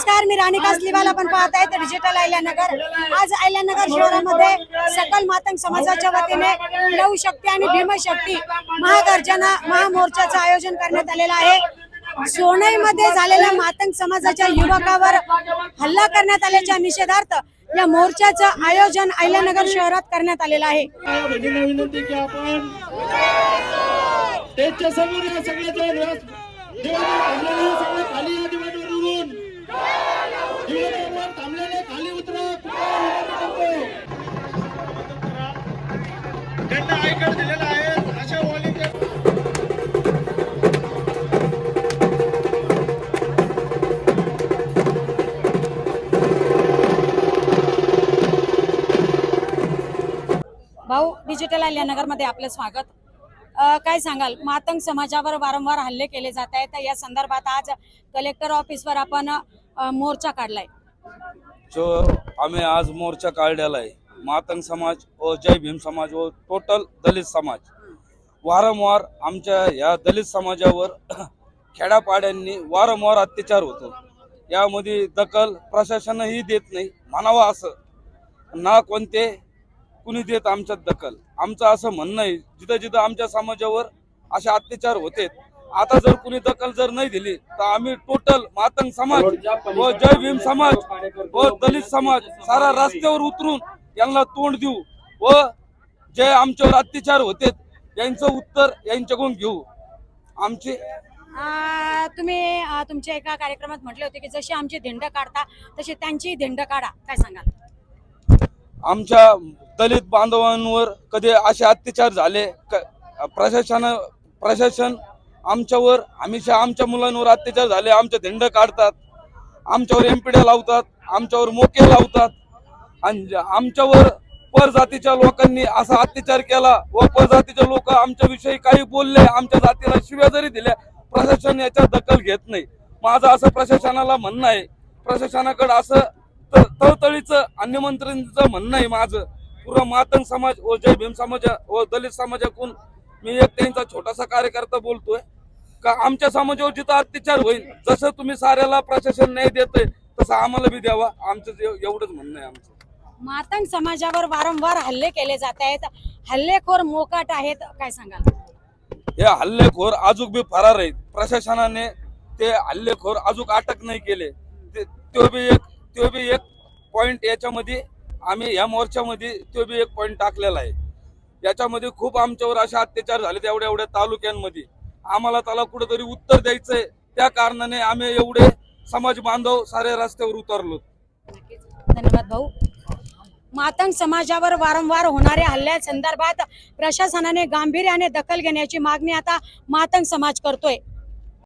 नमस्कार मी राणी कासलीवाल आपण पाहत आहे डिजिटल अहिल्यानगर आज अहिल्यानगर शहरामध्ये सकल मातंग समाजाच्या वतीने नऊ शक्ती आणि भीमशक्ती महागर्जना महामोर्चाचं आयोजन करण्यात आलेलं आहे. सोनईमध्ये झालेल्या मातंग समाजाच्या युवकावर हल्ला करण्यात आल्याच्या निषेधार्थ या मोर्चाचं आयोजन अहिल्यानगर शहरात करण्यात आलेलं आहे. भगिनींना समोर करतो त्यांना आयकर दिलेला आहे. अशा वॉलिंटियर भाऊ डिजिटल अहिल्यानगरमध्ये आपलं स्वागत. अ, काय सांगाल? मातंग समाजावर वारंवार हल्ले केले जात आहेत. या संदर्भात आज कलेक्टर ऑफिसवर आपण अ, मोर्चा काढलाय. जो आम्ही आज मोर्चा काढलेला आहे मातंग समाज व जय भीम समाज व टोटल दलित समाज. वारंवार आमच्या या दलित समाजावर खेड्यापाड्यांनी वारंवार अत्याचार होतो. यामध्ये दखल प्रशासनही देत नाही. म्हणावं असं. ना कोणते कुणी देत आमच्यात दखल. आमचं असं म्हणणं आहे जिथं जिथं आमच्या समाजावर असे अत्याचार होते. आता जर कुणी दखल जर नाही दिली तर आम्ही टोटल मातंग समाज व जय भीम समाज व दलित समाज सारा रस्त्यावर उतरून यांना तोंड देऊ व जे आमच्यावर अत्याचार होते यांचं उत्तर यांच्याकडून घेऊ. आमचे तुम्ही तुमच्या एका कार्यक्रमात म्हटले होते की जशी आमची धिंड काढता तशी त्यांची धिंड काढा. काय सांगाल? आमच्या दलित बांधवांवर कधी असे अत्याचार झाले क- प्रशासन प्रशासन आमच्यावर हमेशा आमच्या मुलांवर अत्याचार झाले आमचे धिंड काढतात आमच्यावर एमपीड्या लावतात आमच्यावर मोके लावतात आणि आमच्यावर परजातीच्या लोकांनी असा अत्याचार केला व परजातीचे लोक आमच्याविषयी काही बोलले आमच्या जातीला शिव्या जरी दिल्या प्रशासन याच्यात दखल घेत नाही. माझं असं प्रशासनाला म्हणणं आहे. प्रशासनाकडे असं तळतळीचं अन्य मंत्र्यांचं म्हणणं आहे माझं. पूर्ण मातंग समाज व जय भीम समाज व दलित समाजाकडून मी एक त्यांचा छोटासा कार्यकर्ता बोलतोय. का आमच्या समाजावर जिथं अत्याचार होईल जसं तुम्ही साऱ्याला प्रशासन नाही देतंय तसं आम्हाला बी द्यावा. आमचं एवढंच म्हणणं आहे आमचं. मातंग समाजावर वारंवार हल्ले केले जात आहेत. हल्लेखोर मोकाट आहेत. काय सांगाल? हे हल्लेखोर अजून बी फरार आहेत. प्रशासनाने ते हल्लेखोर अजून अटक नाही केले. ते- तो बी एक तो बी एक पॉइंट याच्यामध्ये आम्ही या मोर्चामध्ये तो बी एक पॉइंट टाकलेला आहे. याच्यामध्ये खूप आमच्यावर असे अत्याचार झाले एवढ्या एवढ्या तालुक्यांमध्ये. आम्हाला त्याला कुठेतरी उत्तर द्यायचंय. त्या कारणाने आम्ही एवढे समाज बांधव सारे रस्त्यावर उतरलो धन्यवाद भाऊ. मातंग समाजावर वारंवार होणाऱ्या हल्ल्या संदर्भात प्रशासनाने गांभीर्याने दखल घेण्याची मागणी आता मातंग समाज करतोय.